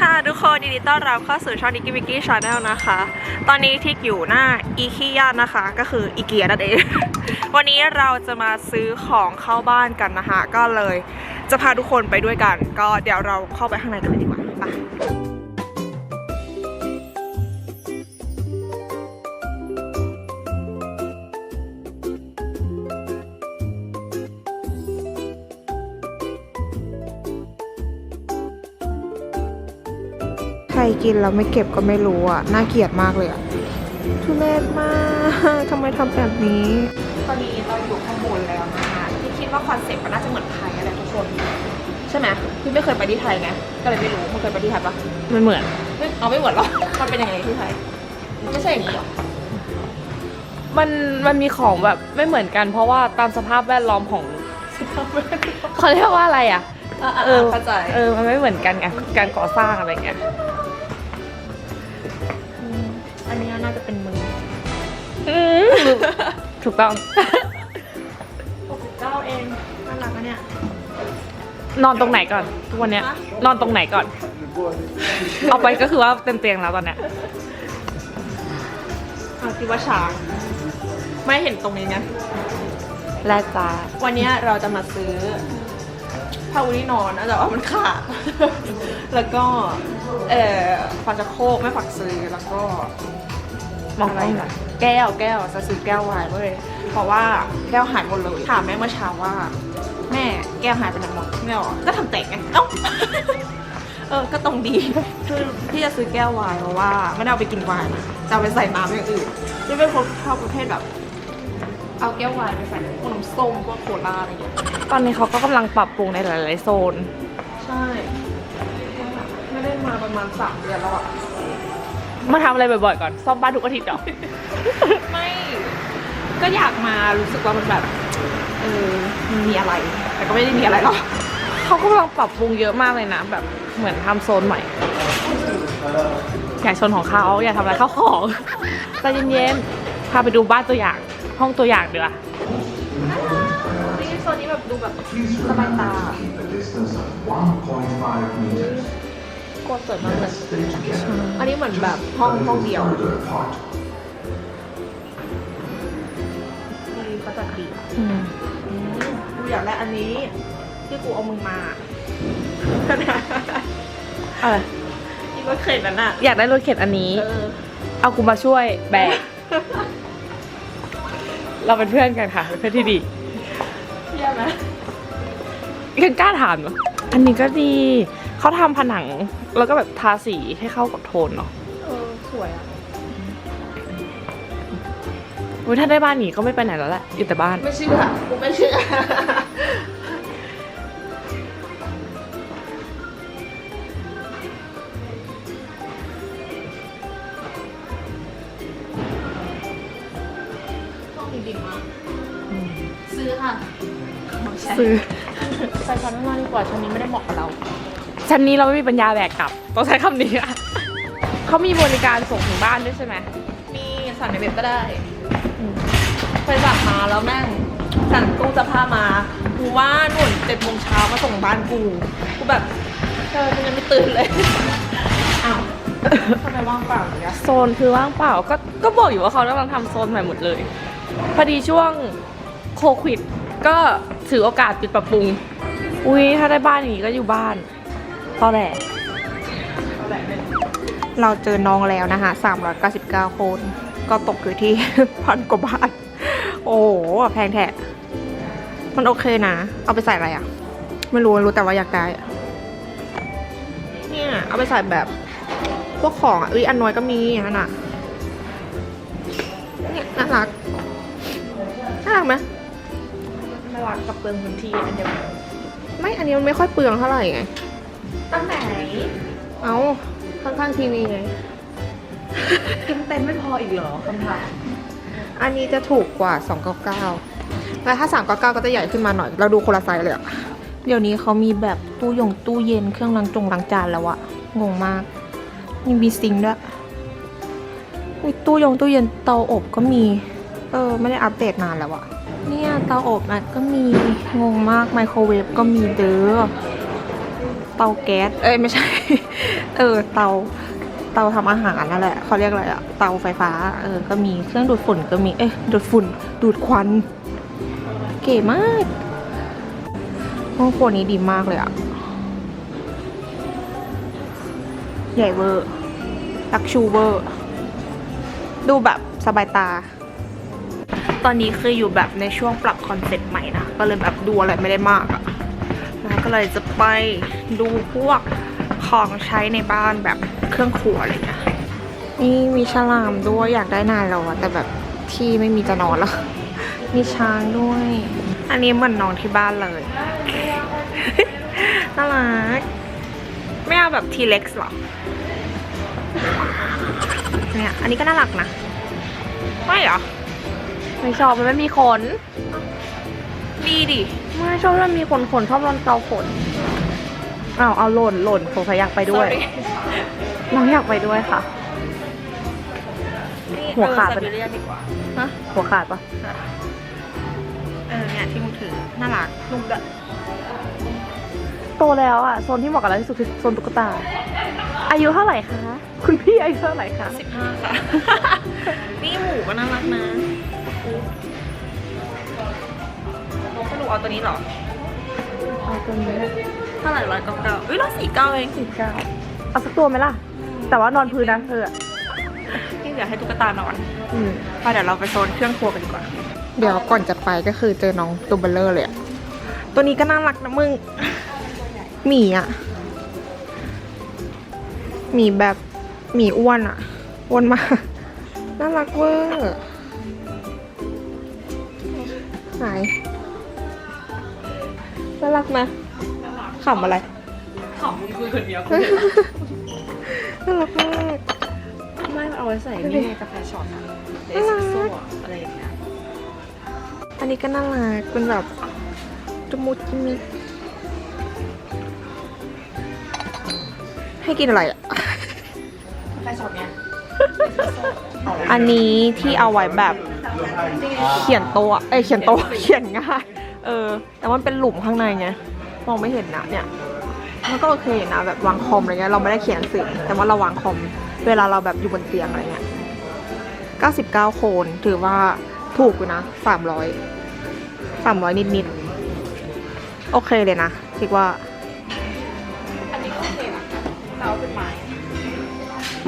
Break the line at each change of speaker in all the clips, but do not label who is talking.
ค่ะทุกคนยินดีต้อนรับเข้าสู่ช่องดิกกี้วิกกี้ชาแนลนะคะ ตอนนี้ทิกอยู่หน้าอีคิยานะคะ ก็คืออีเกียนั่นเอง วันนี้เราจะมาซื้อของเข้าบ้านกันนะคะ ก็เลยจะพาทุกคนไปด้วยกัน ก็เดี๋ยวเราเข้าไปข้างในกันเลยดีกว่าไป กินแล้วไม่เก็บก็ไม่รู้อะน่าเกลียดมากเลยอะทุเรศมากทำไมทำแบบนี้ ตอนนี้เราอยู่ข้างบนแล้วนะคะที่คิดว่าคอนเซ็ปต์มันน่าจะเหมือนไทยอะไรทุกคนใช่ไหมพี่ไม่เคยไปที่ไทยไงก็เลยไม่รู้มันเคยไปที่ไทยปะ
มันเหมือน
ไม่เอาไม่เหมือนหรอมันเป็นยังไงที่ไทยมันไม่ใช่อย่างนี้หรอ
มันมันมีของแบบไม่เหมือนกัน เพราะว่าตามสภาพแวดล้อมของเขาเรียกว่าอะไรอะ
เออเข้าใจ
เออมันไม่เหมือนกันไงการก่อสร้างอะไรเงี้ย ถูกต้อง
69 เองน่ารักนะเนี่ย
นอนตรงไหนก่อน ทุกวันเนี้ย
ฮะ
นอนตรงไหนก่อน เอาไปก็คือว่าเต็มเตียงแล้วตอนเนี้ย
เอาคิดว่าช้าง ไม่เห็นตรงนี้นะ
แลกจ้า
วันนี้เราจะมาซื้อผ้าวุ้นนอนนะแต่ว่ามันขาด แล้วก็ เอ่อฟันจะโครกไม่ฝักซื้อแล้วก็
มองกล้องหน่อย
แก้วแก้วจะซื้อแก้วไวน์เว้ยเพราะว่าแก้วหายหมดเลยถามแม่เมื่อเช้าว่า แม่แก้วหายไปไหนหมดแม่บอกว่าก็ทำแตกไงเอ้าเออ ก็ตรงดีคือที่จะซื้อแก้วไวน์เพราะว่าไม่ได้เอาไปกินไวน์นะจะเอาไปใส่น้ำอย่างอื่นที่เป็นคนชอบประเภทแบบ เอาแก้วไวน์ไปใส่พวกน้ำส้มพวกโคลาอะไรอย่างเงี้ย
ตอนนี้เขาก็กำลังปรับปรุงในหลาย ๆ โซน
ใช่ ไม่ได้มาประมาณสามเดือนแล้วอะ
มาทำอะไรบ่อยๆก่อนซ่อมบ้านทุกอาทิตย์เหรอ
ไม่ ก็อยากมารู้สึกว่ามันแบบเออมันมีอะไร แต่ก็ไม่ได้มีอะไรหรอก
เขากำลังปรับปรุงเยอะมากเลยนะแบบเหมือนทำโซนใหม่อยากชนของเขาอยากทำอะไรเข้าของใจเย็นๆพาไปดูบ้านตัวอย่าง ห้องตัวอย่างดีกว่า
นี่โซนนี้แบบดูแบบสบายตา
keep a distance of 1.5 meters.
กดสวยมากเลย
Stay together.
อันนี้เหมือนแบบห้องห้องเดียว
Further apart.
นี่เขาจัดดี
อืม
อืมกูอยากได้อันนี้ที่กูเอามึงมา
อะไร
ที่ก็เคยนั่นอะ
อยากได้รถเข็นอันนี้
เออ
เอากูมาช่วยแบก เราเป็นเพื่อนกันค่ะ เป็นเพื่อนที่ดี
เที่ยไหม
ยังกล้าถามเหรออันนี้ก็ดี เขาทำผนัง แล้วก็แบบทาสีให้เข้ากับโทนเนาะ
เออสวยอะ
อุ๊ยถ้าได้บ้านหนีก็ไม่ไปไหนแล้วแหละอยู่แต่บ้าน
ไม่เชื่อกูไม่เชื่อห้องนี้ดีมากซื้อค่ะ
ซื้อ
ไปชั้นข้างล่างดีกว่าชั้นนี้ไม่ได้เหมาะกับเรา
ชั้นนี้เราไม่มีปัญญาแบกกลับ ต้องใช้คำนี้อะเขามีบริการส่งถึงบ้านด้วยใช่ไหม
มีสั่งในเว็บก็ได้ไปสั่งมาแล้วแม่งสั่งตู้จะผ้ามากูว่าหนุ่นเจ็ดโมงเช้ามาส่งบ้านกูกูแบบเธอฉันยังไม่ตื่นเลยอ้าวทำไมว่างเปล่าอย่างเงี้ย
โซนคือว่างเปล่าก็ก็บอกอยู่ว่าเขากำลังทำโซนใหม่หมดเลย พอดีช่วงโควิดก็ถือโอกาสปิดปรับปรุง อุ้ยถ้าได้บ้านอย่างนี้ก็อยู่บ้าน ตอแหล
เราเจอน้องแล้วนะคะ 399 คน ก็ตกอยู่ที่พันกว่าบาท โอ้โห แพงแท้มันโอเคนะ เอาไปใส่อะไรอะ ไม่รู้รู้แต่ว่าอยากได้อะเนี่ย เอาไปใส่แบบ พวกของอะเอ้ยอันน้อยก็มีอันน่ะ เนี่ยน่ารัก น่ารักไหม
น่ารักกับเปลืองพื้นที่อันเดียว
ไม่ อันนี้มันไม่ค่อยเปลืองเท่าไหร่ไง
ตั้งไหน
เอาข้างๆทีวีไง
กินเต็มไม่พออีกเหรอคำถาม
อันนี้จะถูกกว่า 299แล้วถ้า 399 ก็จะใหญ่ขึ้นมาหน่อย เราดูคนละไซส์เลยอะเดี๋ยวนี้เขามีแบบตู้ยงตู้เย็นเครื่องล้างจงล้างจานแล้วอะงงมากมีบีซิงค์ด้วยมีตู้ยงตู้เย็นเตาอบก็มี เออไม่ได้อัปเดตนานแล้วอะเนี่ยเตาอบนะก็มีงงมากไมโครเวฟก็มีเด้อ เตาแก๊ส เอ้ยไม่ใช่ เออเตาเตาทำอาหารนั่นแหละเขาเรียกอะไรอะเตาไฟฟ้า เออ ก็มีเครื่องดูดฝุ่นก็มี เอ๊ะดูดฝุ่น ดูดควัน เก๋มากห้องครัวนี้ดีมากเลยอะใหญ่เวอร์ลักชูเวอร์ ดูแบบสบายตา ตอนนี้คืออยู่แบบในช่วงปรับคอนเซ็ปต์ใหม่นะ ก็เลยแบบดูอะไรไม่ได้มากอะนะ ก็เลยจะไปดูพวกของใช้ในบ้านแบบเครื่องครัวอะไรเงี้ยนี่มีฉลามด้วยอยากได้นานแล้วอะแต่แบบที่ไม่มีจะนอนแล้ว มีช้างด้วย อันนี้เหมือนนอนที่บ้านเลยน่ารักไม่เอาแบบทีเล็กซ์หรอเนี่ยอันนี้ก็น่ารักนะ ไม่เหรอ
ไม่ชอบมันไม่มีขน
ดีดิ
ไม่ชอบมันมีขนขนชอบรอนเกาขนอ้าวเอาหล่นหล่นผมอยากไปด้วย
Sorry
น้องอยากไปด้วยค่ะหัวขาด
ไป
ปะ
เรียนดีกว่าฮะ
หัวขาดปะ
เออเนี่ยที่มึงถือน่ารักนุ่มด้วย
โตแล้วอะโซนที่เหมาะกับเราที่สุดคือโซนตุ๊กตา อายุเท่าไหร่คะ คุณพี่อายุเท่าไหร่คะ
สิบห้าค่ะ นี่หมูก็น่ารักนะสรุป เอาตัวนี้เหรอ
เอาตัวนี้
เท่าไหร่ร้อยเก้าเก้าเอ้ยร้อยสี่เก้าเอง
สิบเก้าเอาสักตัวไหมล่ะ แต่ว่านอนพื้นนะเธออะ
นี่เดี๋ยวให้ตุ๊กตานอน
อืม
ไปเดี๋ยวเราไปโซนเครื่องครัวกันดีกว่า เดี๋ยวก่อนจะไปก็คือเจอน้องตัวเบลเลอร์เลยอะตัวนี้ก็น่ารักนะมึงหมีอะหมีแบบหมีอ้วนอะอ้วนมากน่ารักเวอร์ไหน น่ารักนะขำอะไร
ขำมึงคุยคนเดียว
น่ารักมาก
ไม่เอาไว้ใส่นี่ไงกาแฟช็อตอะเอสเปรสโซ่อะอะไรอย่างเงี้ย
อันนี้ก็น่ารักเป็นแบบจมูกจิมิให้กินอะไรอะ
กาแฟช็อตเนี่ย
อันนี้ที่เอาไว้แบบเขียนโต๊ะเอ้ยเขียนโต๊ะเขียนง่าย เออ แต่มันเป็นหลุมข้างในไง มองไม่เห็นนะเนี่ย มันก็โอเคนะแบบวางคอมอะไรเงี้ย เราไม่ได้เขียนหนังสือ แต่ว่าเราวางคอม เวลาเราแบบอยู่บนเตียงอะไรเงี้ย 99 โคนถือว่าถูกอยู่นะ 300 300 นิดๆโอเคเลยนะ คิดว่า
อันนี้ก็โอเคนะแต่ว่าเป็นไม้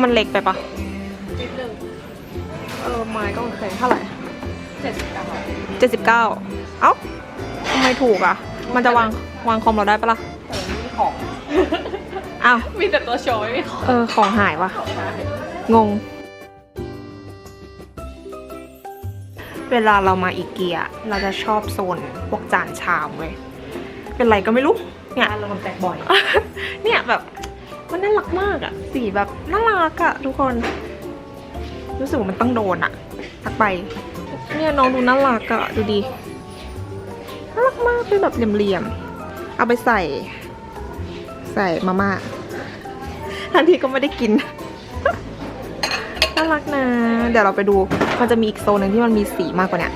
มันเล็กไปปะ
นิดนึง
เออไม้ก็โอเคเท่าไหร่
เจ็ดสิบเก้าบาท
เจ็ดสิบเก้าเอ้าทำไมถูกอะ มันจะวางวางคอมเราได้ปะล่ะ
แต่ไม่มีของ
อ้าว
มีแต่ตัวโชว์ไม่มีของ
เออ ของหายวะงง เวลาเรามาอีเกีย เราจะชอบโซนพวกจานชามเว้ย เป็นไรก็ไม่รู้ เนี่ย
เราทำแตกบ่อย
เนี่ยแบบมันน่ารักมากอะสีแบบน่ารักอะทุกคน รู้สึกว่ามันต้องโดนอะทักไปเนี่ยน้องดูน่ารักอะดูดี น่ารักมากเป็นแบบเหลี่ยมๆ เอาไปใส่ ใส่มาม่าทันทีก็ไม่ได้กิน น่ารักนะ เดี๋ยวเราไปดู มันจะมีอีกโซนหนึ่งที่มันมีสีมากกว่าเนี้ย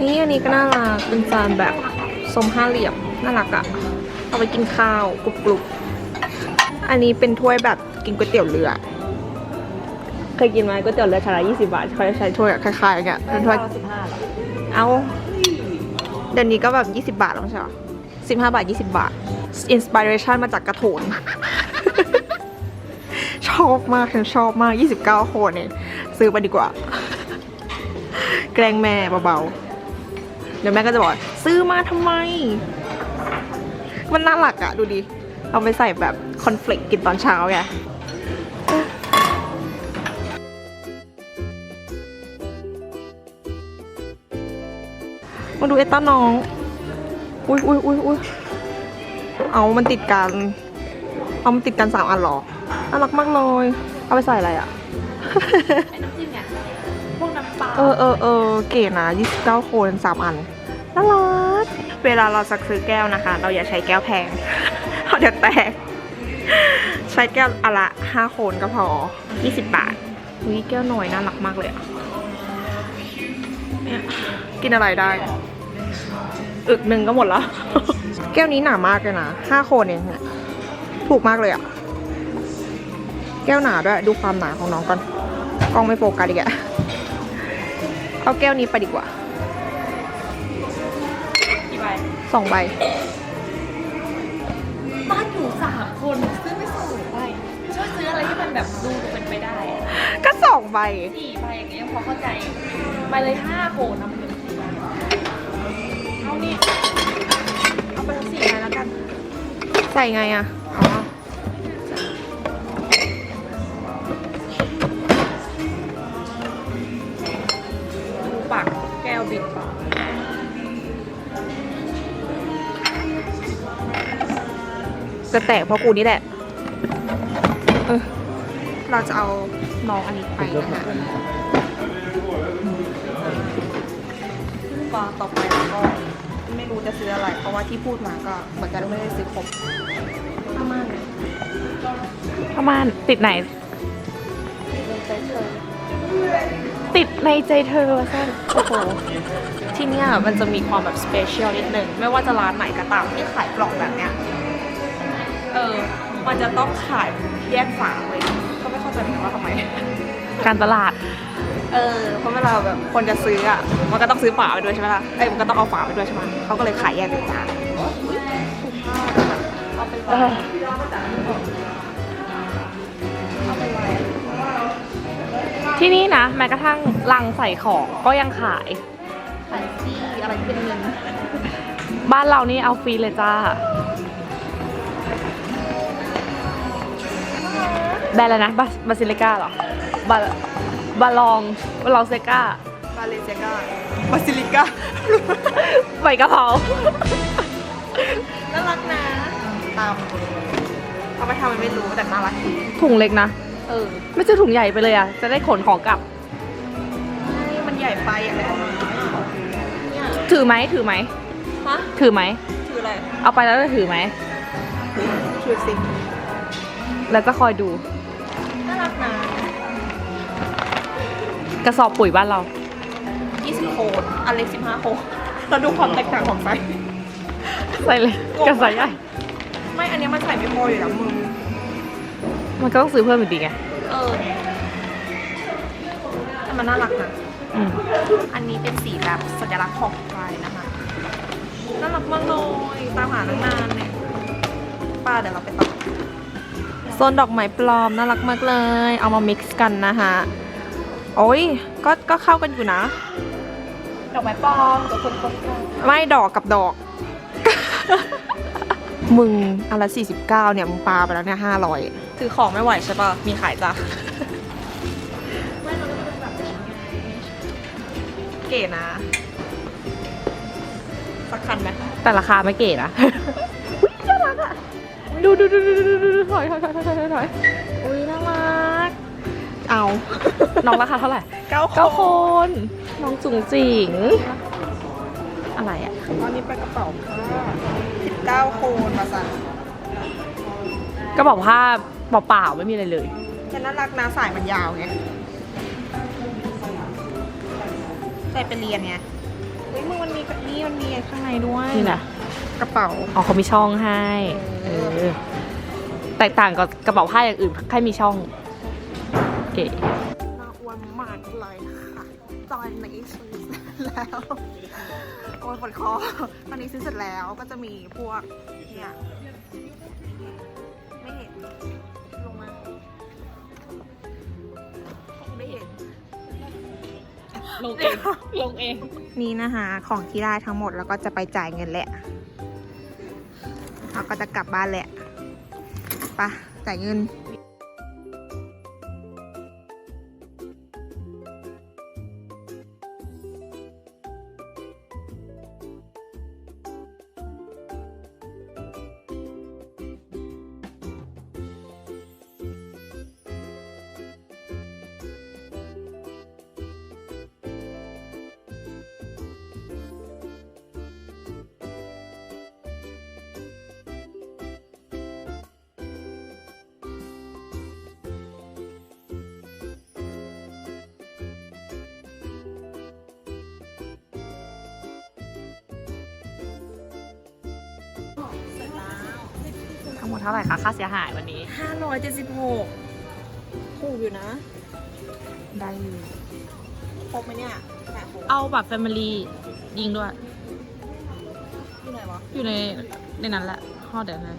นี่อันนี้ก็น่ารัก เป็นจานแบบทรงห้าเหลี่ยม น่ารักอะเอาไปกินข้าวกรุบๆ อันนี้เป็นถ้วยแบบกินก๋วยเตี๋ยวเรือ เคยกินไหมก๋วยเตี๋ยวเรือชามละยี่สิบาทเขาจะใช้ถ้วยอะคล้ายๆกันเป็นถ้วย
สิบห้าหรอ
เอา เดี๋ยวนี้ก็แบบ 20 บาทแล้วใช่เหรอสิบห้าบาท 20 บาท อินสปิเรชันมาจากกระโถน ชอบมากฉันชอบมาก 29คนเองซื้อไปดีกว่า แกล้งแม่เบาๆ เดี๋ยวแม่ก็จะบอกซื้อมาทำไม มันน่ารักอะดูดิ เอาไปใส่แบบคอนเฟลกกินตอนเช้าไง มาดูเอตตาน้อง อุ้ยอุ้ยอุ้ยอุ้ยเอามันติดกัน เอามันติดกันสามอันเหรอ น่ารักมากเลย เอาไปใส่อะไรอะ
ไอ้น้ำจิ้มเนี่ยพวกน้ำปลา
เออเออเออเก๋นะ29คนสามอัน น่ารัก เวลาเราสักซื้อแก้วนะคะ เราอย่าใช้แก้วแพงเพราะเดี๋ยวแตก ใช้แก้วอนละ5โคนก็พอ20บาทอุ้ยแก้วหน่อยน่ารักมากเลยอะเนี่ยกินอะไรได้ อึกหนึ่งก็หมดแล้ว แก้วนี้หนามากเลยนะ5โคนเองเนี่ยถูกมากเลยอะแก้วหนาด้วย ดูความหนาของน้องก่อนกล้องไม่โฟกัสอีกอะเอาแก้วนี้ไปดีกว่า
กี่ใบ
สองใบ
บ้านอยู่สามคนซื้อไปสองใบช่วยซื้ออะไรที่มันแบบดูเป็นไปได้อะ
ก็สองใบ
สี่ใบอย่างเงี้ยยังพอเข้าใจใบเลยห้าโขนนะ นี่ เอา
ไปทั้งสี่ใบแล้วกัน ใส่ไงอะอ๋อ
ดูปากแก้วบิดปาก
จะแตกเพราะกูนี่แหละ เออ เราจะเอาน้องอันนี้ไปนะฮะก็ต่อไปเราก็ไม่ รู้จะซื้ออะไร เพราะว่าที่พูดมาก็เหมือนกันไม่ได้ซื้อครบประมาณ
ประมาณติดไหน ติดในใจเธอว่าสั้น
โอ้โหที่เนี่ยมันจะมีความแบบสเปเชียลนิดนึง ไม่ว่าจะร้านไหนก็ตามที่ขายกล่องแบบเนี้ย เออ มันจะต้องขายแยกฝาเลยก็ไม่เข้าใจเหมือนกันว่าทำไม
การตลาด
เออเพราะเวลาแบบคนจะซื้ออะมันก็ต้องซื้อฝาไปด้วยใช่ไหมล่ะเอ้ยมันก็ต้องเอาฝาไปด้วยใช่ไหมเขาก็เลยขายแยกเป็นจานเอาไปวางเอาไปไว้
ที่นี่นะแม้กระทั่งลังใส่ของก็ยังขาย
ขายซี่อะไรที่เป็นเงิน
บ้านเรานี่เอาฟรีเลยจ้าแบรนด์อะไรนะบาบาซิลิก้าเหรอบา บาลองบาลองเซก้า
บาเลเซียกาบาซิลิก้า
ใบกะเพรา
น่ารักนะตามเอาไปทำมันไม่รู้แต่น่ารักดี
ถุงเล็กนะ
เออ
ไม่ใช่ถุงใหญ่ไปเลยอะ จะได้ขนของกลับ
ให้มันใหญ่ไปอย่างไรเนี่ย
ถือไหมถือไหม
ฮะ
ถือไหม
คืออะไร
เอาไปแล้วจะถือไหม
คือสิ
แล้วจะคอยดู
ก
ระสอบปุ๋ยบ้านเรา
20โคนอันเล็ก15โคนเราดูความแตกต่างของไซส์
ใส่เลยกระสอบใหญ่
ไม่ อันเนี้ยมันใส่ไม่พออยู่แล้วมึง
มันก็ต้องซื้อเพิ่มอยู่ดีไง
เออ แต่มันน่ารักนะ
อืม
อันนี้เป็นสีแบบสัญลักษณ์ของไทยนะคะ น่ารักมากเลยตามหาตั้งนานเนี่ยป้าเดี๋ยวเราไปต่อ โซนดอกไม้ปลอมน่ารักมากเลย เอามา mix กันนะคะ โอ้ยก็ก็เข้ากันอยู่นะ
ดอกไม้ปลอมกับคนคน
ไม่ดอกกับดอก มึงอันละ49 เนี่ย มึงปาไปแล้วเนี่ย 500 ถือของไม่ไหวใช่ป่ะมีขายจ้ะ เก๋นะ สักคันไหม
แต่ราคาไม่เก๋นะน่ารักอะ ดูดูดูดูดูดูดูถอยถอยถอยถอยถอยถอย
อุ้ยน่ารัก เอา
น้องราคาเท่าไหร่
เก้า
เก้าคน น้องจุ๋งจิ๋ง
อะไรอะ ตอนนี้ไปกระเป๋าผ้า19โคนมาสั่น
กระเป๋าผ้าเปล่าๆไม่มีอะไรเลย
แต่น่ารักนะสายมันยาวไงใส่ไปเรียนไงเฮ้ยมึงมันมีนี่มันมีข้างในด้วย
นี่นะ
กระเป๋า
อ๋อเขามีช่องให้
เอ
เอ
อ
อแตกต่างกับกระเป๋าผ้าอย่างอื่นแค่มีช่อง เก๋
น่าอ้ วนมากเลยค่ะ ตอนนี้ซื้อเสร็จแล้ว โอ้ยปวดคอ ตอนนี้ซื้อเสร็จแล้วก็จะมีพวกเนี่ยไม่เห็น ลงมา ไม่เห็น
ลงเอง ลงเอง
นี่นะคะของที่ได้ทั้งหมดแล้วก็จะไปจ่ายเงินแหละเราก็จะกลับบ้านแหละ ไปจ่ายเงิน
หมดเท่าไหร่คะค่าเสียหายวันนี้
ห้าร้อยเจ็ดสิบหกถูกอยู่นะ
ได้อยู่
ครบไหมเนี่ยแปดหก
เอาแบบแฟมิลี่ยิงด้วย
ที่ไหนวะ
อยู่ในในนั้นแหละห่อเดี๋ยวนะ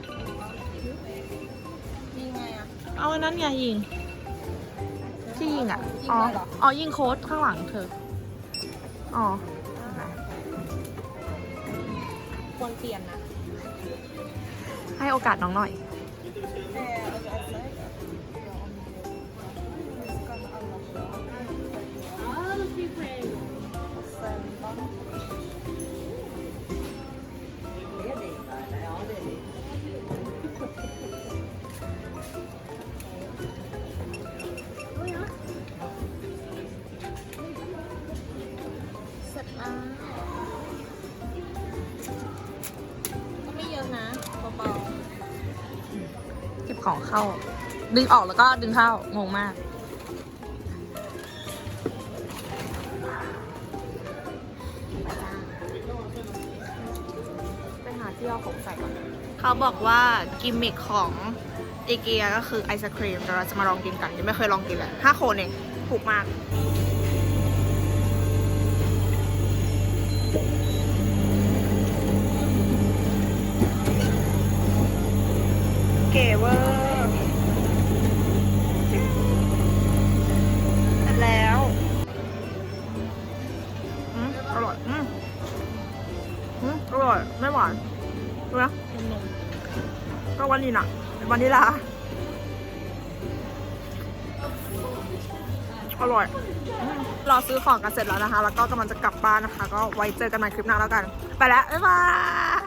ยิงไงอะ
เอาอันนั้นไงยิง ที่ยิงอะ
ยิง
อ๋อ
ได้เหรอ
อ๋อยิงโค้ดข้างหลังเธอ อ๋อ
ควรเปลี่ยนนะ
ให้โอกาสน้องหน่อย ของเข้า ดึงออกแล้วก็ดึงเข้างงมาก
ไปหาที่เอาของใส่ก่อน เขาบอกว่ากิมมิคของเอเกียก็คือไอศครีมเดี๋ยวเราจะมาลองกินกันยังไม่เคยลองกินเลยห้าโคนเองถูกมาก เก๋เวอร์แล้วอืมอร่อย อืมอืมอร่อย ไม่หวานรู้ไหมก็วานิลาวันนิลาอร่อยเราซื้อของกันเสร็จแล้วนะคะ แล้วก็กำลังจะกลับบ้านนะคะ ก็ไว้เจอกันใหม่คลิปหน้าแล้วกัน ไปแล้ว บ๊ายบาย